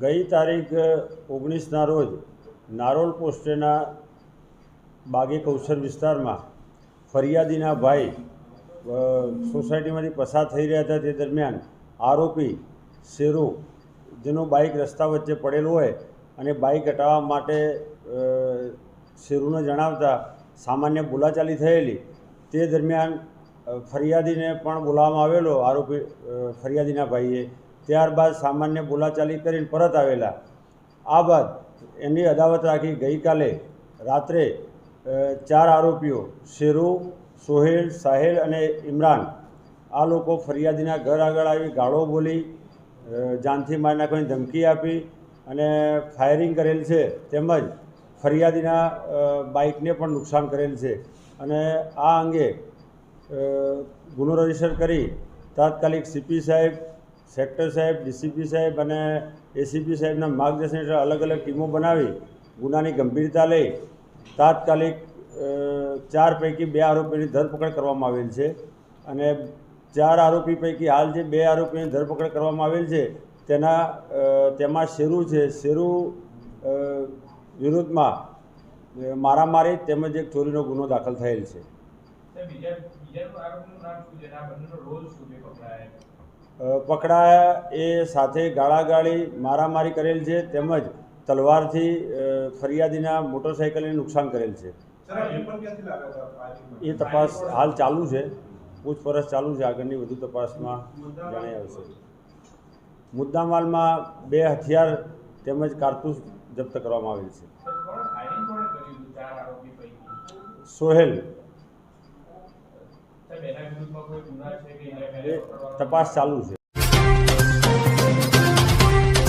ગઈ તારીખ ઓગણીસના રોજ નારોલ પોસ્ટેના બાગે કૌશલ વિસ્તારમાં ફરિયાદીના ભાઈ સોસાયટીમાંથી પસાર થઈ રહ્યા હતા તે દરમિયાન આરોપી શેરુ, જેનું બાઇક રસ્તા વચ્ચે પડેલું હોય અને બાઇક હટાવવા માટે શેરુને જણાવતા સામાન્ય બોલાચાલી થયેલી. તે દરમિયાન ફરિયાદીને પણ બોલાવવામાં આવેલો આરોપી ફરિયાદીના ભાઈએ ત્યારબાદ સામાન્ય બોલાચાલી કરીને પરત આવેલા. આ બાદ એની અદાવત રાખી ગઈકાલે રાત્રે ચાર આરોપીઓ, શેરુ, સોહેલ, સાહેલ અને ઇમરાન, આ લોકો ફરિયાદીના ઘર આગળ આવી ગાળો બોલી જાનથી મારી નાખવાની ધમકી આપી અને ફાયરિંગ કરેલ છે તેમજ ફરિયાદીના બાઇકને પણ નુકસાન કરેલ છે. અને આ અંગે ગુનો રજિસ્ટર કરી તાત્કાલિક સીપી સાહેબ સેક્ટર સાહેબ, ડીસીપી સાહેબ અને એસીપી સાહેબના માર્ગદર્શન હેઠળ અલગ અલગ ટીમો બનાવી ગુનાની ગંભીરતા લઈ તાત્કાલિક ચાર પૈકી બે આરોપીની ધરપકડ કરવામાં આવેલ છે અને ચાર આરોપી પૈકી હાલ જે બે આરોપીની ધરપકડ કરવામાં આવેલ છે તેના તેમાં શેરુ છે. શેરુ વિરુદ્ધમાં મારામારી તેમજ એક ચોરીનો ગુનો દાખલ થયેલ છે. પકડાયા એ સાથે ગાળાગાળી મારામારી કરેલ છે તેમજ તલવારથી ફરિયાદીના મોટરસાઇકલને નુકસાન કરેલ છે? એ તપાસ હાલ ચાલુ છે. પૂછપરછ ચાલુ છે. આગળની વધુ તપાસમાં જણાઈ આવશે. મુદ્દામાલમાં બે હથિયાર તેમજ કારતૂસ જપ્ત કરવામાં આવેલ છે. સોહેલ સાહેબ એના વિરુદ્ધમાં કોઈ ગુના છે કે એને એ પકડવામાં તપાસ ચાલુ છે